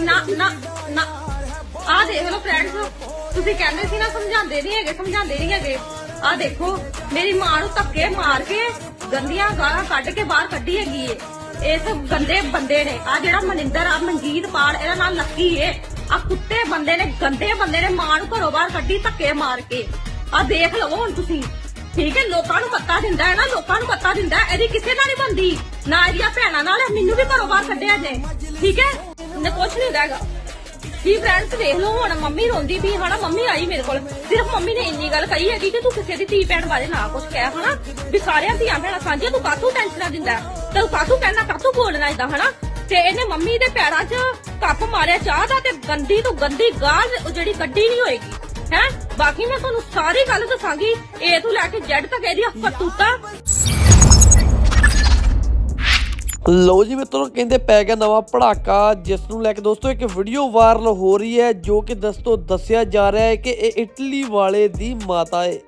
ਨਾ ਨਾ ਨਾ। ਆ ਦੇਖ ਲਓ ਫਰੈਂਡਸ ਤੁਸੀਂ ਕਹਿੰਦੇ ਸੀ ਨਾ ਸਮਝਾਉਂਦੇ ਨਹੀਂ ਹੈਗੇ, ਸਮਝਾਉਂਦੇ ਨਹੀਂ ਹੈਗੇ। ਆ ਦੇਖੋ, ਮੇਰੀ ਮਾਂ ਨੂੰ ਧੱਕੇ ਮਾਰ ਕੇ ਗੰਦੀਆਂ ਗਾਲਾਂ ਕੱਢ ਕੇ ਬਾਹਰ ਕੱਢੀ ਹੈਗੀ ਏ। ਇਸ ਗੰਦੇ ਬੰਦੇ ਨੇ ਆ ਜਿਹੜਾ ਮਨਿੰਦਰ ਆ ਮਨਜੀਤ ਪਾਲ, ਇਹਦਾ ਨਾਲ ਲੱਕੀ ਏ। ਆ ਕੁੱਤੇ ਬੰਦੇ ਨੇ, ਗੰਦੇ ਬੰਦੇ ਨੇ ਮਾਂ ਨੂੰ ਘਰੋਂ ਬਾਹਰ ਕੱਢੀ ਧੱਕੇ ਮਾਰ ਕੇ। ਆ ਦੇਖ ਲਵੋ ਹੁਣ ਤੁਸੀਂ। ਠੀਕ ਹੈ ਲੋਕਾਂ ਨੂੰ ਪਤਾ ਦਿੰਦਾ ਹੈ ਨਾ, ਲੋਕਾਂ ਨੂੰ ਪਤਾ ਦਿੰਦਾ ਇਹਦੀ ਕਿਸੇ ਨਾਲ ਨਹੀਂ ਬੰਦੀ ਨਾ ਇਹਦੀਆਂ ਭੈਣਾਂ ਨਾਲ ਮੈਨੂੰ ਵੀ ਘਰੋਂ ਬਾਹਰ ਕੱਢਿਆ ਜੇ। ਠੀਕ ਹੈ ਨੇ ਕੁਛ ਨਹੀਂ ਹੈਗਾ। ਜੀ ਫਰੈਂਡਸ ਦੇਖ ਲਓ, ਹੁਣ ਮੰਮੀ ਰੋਂਦੀ ਵੀ ਹਨਾ, ਮੰਮੀ ਆਈ ਮੇਰੇ ਕੋਲ। ਸਿਰਫ ਮੰਮੀ ਨੇ ਇੰਨੀ ਗੱਲ ਕਹੀ ਹੈਗੀ ਕਿ ਤੂੰ ਕਿਸੇ ਦੀ ਧੀ ਭੈਣ ਬਾਰੇ ਨਾ ਕੁਛ ਕਹਿ, ਹਨਾ। ਵੀ ਸਾਰਿਆਂ ਦੀਆਂ ਭੈਣਾਂ ਸਾਂਝੀਆਂ, ਤੂੰ ਕਾਹਤੋਂ ਟੈਨਸ਼ਨਾਂ ਦਿੰਦਾ ਤੇ ਤੂੰ ਕਾਹਤੋਂ ਕਹਿਣਾ, ਕਾਹਤੋਂ ਬੋਲਣਾ ਇਦਾਂ ਹਨਾ? ਤੇ ਇਹਨੇ ਮੰਮੀ ਦੇ ਪੈਰਾਂ 'ਚ ਕੱਪ ਮਾਰਿਆ ਚਾਹ ਦਾ ਤੇ ਗੰਦੀ ਤੋਂ ਗੰਦੀ ਗਾਲ ਜਿਹੜੀ ਕੱਢੀ ਨਹੀਂ ਹੋਏਗੀ, ਹੈ? ਬਾਕੀ ਮੈਂ ਤੁਹਾਨੂੰ ਸਾਰੀ ਗੱਲ ਦੱਸਾਂਗੀ। ਏ ਤੋਂ ਲੈ ਕੇ ਜੈਡ ਤੱਕ ਇਹਦੀ ਕਰਤੂਤਾਂ ਲੋ ਜੀ ਮਿੱਤਰੋ, ਕਹਿੰਦੇ ਪੈ ਗਿਆ ਨਵਾਂ ਪੜਾਕਾ ਜਿਸ ਨੂੰ ਲੈ ਕੇ ਦੋਸਤੋ ਇੱਕ ਵੀਡੀਓ ਵਾਇਰਲ ਹੋ ਰਹੀ ਹੈ, ਜੋ ਕਿ ਦੋਸਤੋ ਦੱਸਿਆ ਜਾ ਰਿਹਾ ਹੈ ਕਿ ਇਹ ਇਟਲੀ ਵਾਲੇ ਦੀ ਮਾਤਾ ਹੈ।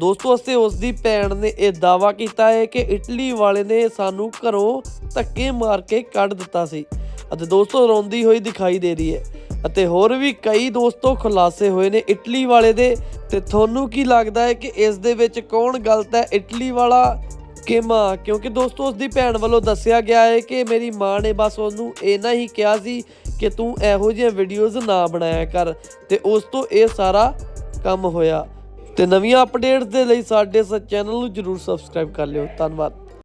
ਦੋਸਤੋ, ਅਸੇ ਉਸ ਦੀ ਭੈਣ ਨੇ ਇਹ ਦਾਵਾ ਕੀਤਾ ਹੈ ਕਿ ਇਟਲੀ ਵਾਲੇ ਨੇ ਸਾਨੂੰ ਘਰੋਂ ਧੱਕੇ ਮਾਰ ਕੇ ਕੱਢ ਦਿੱਤਾ ਸੀ ਅਤੇ ਦੋਸਤੋ, ਰੋਂਦੀ ਹੋਈ ਦਿਖਾਈ ਦੇ ਰਹੀ ਹੈ। ਅਤੇ ਹੋਰ ਵੀ ਕਈ ਦੋਸਤੋ ਖੁਲਾਸੇ ਹੋਏ ਨੇ ਇਟਲੀ ਵਾਲੇ ਦੇ, ਤੇ ਤੁਹਾਨੂੰ ਕੀ ਲੱਗਦਾ ਹੈ ਕਿ ਇਸ ਦੇ ਵਿੱਚ ਕੌਣ ਗਲਤ ਹੈ? ਇਟਲੀ ਵਾਲਾ ਕਿ ਮਾਂ, ਕਿਉਂਕਿ ਦੋਸਤੋ ਉਸ ਦੀ ਭੈਣ ਵੱਲੋਂ ਦੱਸਿਆ ਗਿਆ ਹੈ ਕਿ ਮੇਰੀ ਮਾਂ ਨੇ ਬਸ ਉਹਨੂੰ ਇੰਨਾ ਹੀ ਕਿਹਾ ਸੀ ਕਿ ਤੂੰ ਇਹੋ ਜਿਹੀਆਂ ਵੀਡੀਓਜ਼ ਨਾ ਬਣਾਇਆ ਕਰ ਤੇ ਉਸ ਤੋਂ ਇਹ ਸਾਰਾ ਕੰਮ ਹੋਇਆ। ਤੇ ਨਵੀਆਂ ਅਪਡੇਟਸ ਦੇ ਲਈ ਸਾਡੇ ਇਸ ਚੈਨਲ ਨੂੰ ਜਰੂਰ ਸਬਸਕ੍ਰਾਈਬ ਕਰ ਲਿਓ। ਧੰਨਵਾਦ।